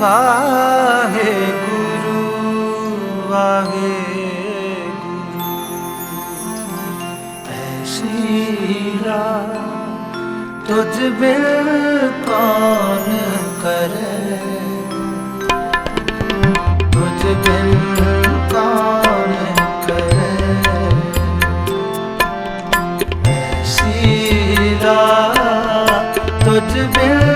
वाहे गुरु वाहे गुरु। तुझ बिल कौन करे? तुझ बिल कौन करे? सीरा तुझ बिल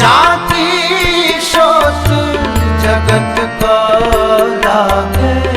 जाति शोष जगत को लागे